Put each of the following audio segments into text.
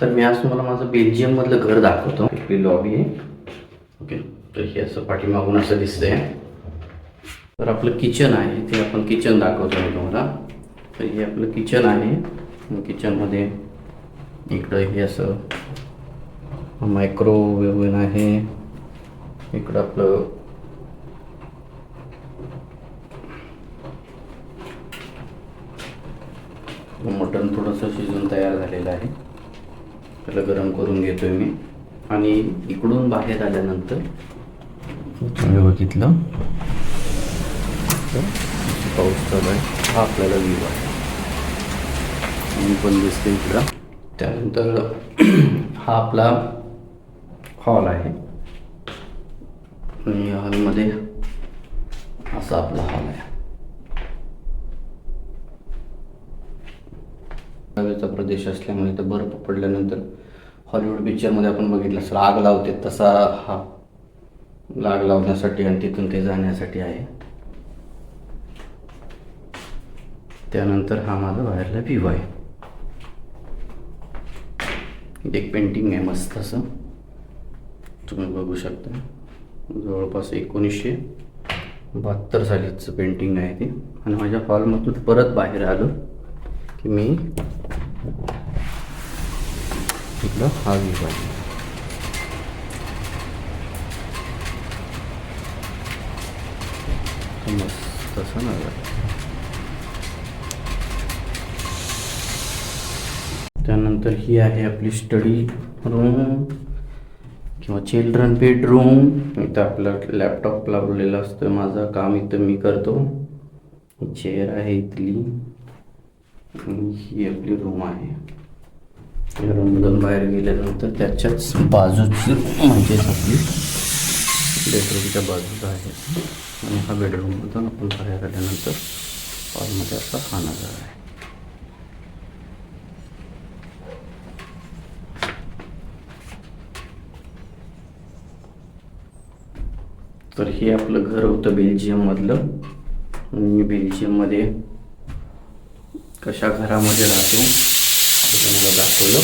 तर मी आज तुम्हाला माझं बेल्जियममधलं घर दाखवतो. आपली लॉबी आहे. ओके तर हे असं पाठीमागून असं दिसतंय. तर आपलं किचन आहे. ते आपण किचन दाखवतो मी तुम्हाला. तर हे आपलं किचन आहे. किचनमध्ये इकडं हे असं मायक्रोवेव्हन आहे. इकडं आपलं मटण थोडंसं शिजून तयार झालेलं आहे. त्याला गरम करून घेतोय मी. आणि इकडून बाहेर आल्यानंतर तुम्ही बघितलं पाऊस चालू आहे. हा आपल्याला व्ह्यू आहे. आणि पण दिसते इकडं. त्यानंतर हा आपला हॉल आहे. आणि हॉलमध्ये असा आपला हॉल आहे. हवेचा प्रदेश असल्यामुळे तर बर्फ पडल्यानंतर हॉलिवूड पिक्चरमध्ये आपण बघितलं असं आग लावते तसा हा आग लावण्यासाठी आणि तिथून ते जाण्यासाठी आहे. त्यानंतर हा माझा बाहेरला व्ह्यू आहे. एक पेंटिंग आहे मस्त असं. तुम्ही बघू शकता. जवळपास एकोणीसशे बहात्तर सालीचं पेंटिंग आहे ते. आणि माझ्या हॉलमधून परत बाहेर आलो की मी इकडं हा व्ह्यू पाहिजे मस्त असं नजर त्यानंतर ही आहे आपली स्टडी रूम किंवा चिल्ड्रन बेडरूम इथं आपलं लॅपटॉप लावलेला असतो. माझं काम इथं मी करतो. चेअर आहे इथली. ही आपली रूम आहे. या रूममधून बाहेर गेल्यानंतर त्याच्याच बाजूची म्हणजेच आपली बेडरूमच्या बाजूला आहे. आणि हा बेडरूममधून आपण बाहेर आल्यानंतर हॉलमध्ये असा हा नजारा आहे. तर हे आपलं घर होतं बेल्जियममधलं. आणि बेल्जियम बेल्जियममध्ये कशा घरामध्ये राहतो ते तुम्हाला दाखवलं.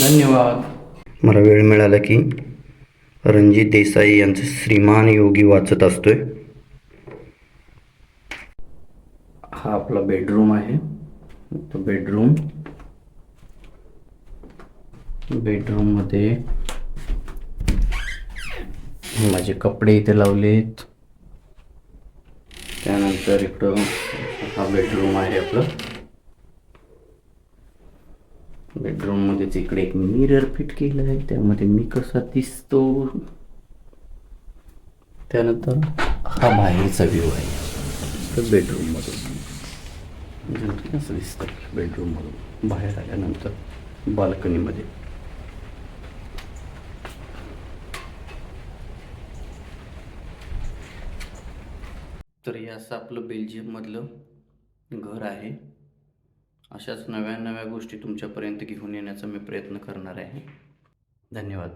धन्यवाद. मला वेळ मिळाला की रणजित देसाई यांचं श्रीमान योगी वाचत असतोय. हा आपला बेडरूम आहे. तो बेडरूम बेडरूममध्ये माझे कपडे इथे लावलेत. त्यानंतर इकडं हा बेडरूम आहे आपलं. बेडरूममध्येच इकडे एक मिरर फिट केलं आहे त्यामध्ये मी कसा दिसतो? त्यानंतर हा बाहेरचा व्ह्यू आहे. तर बेडरूममधून असं दिसतं? बेडरूममधून बाहेर आल्यानंतर बाल्कनीमध्ये तर हे असं आपलं बेल्जियममधलं घर आहे. अशाच नव्या नव्या गोष्टी तुमच्यापर्यंत घेऊन येण्याचा मी प्रयत्न करणार आहे. धन्यवाद.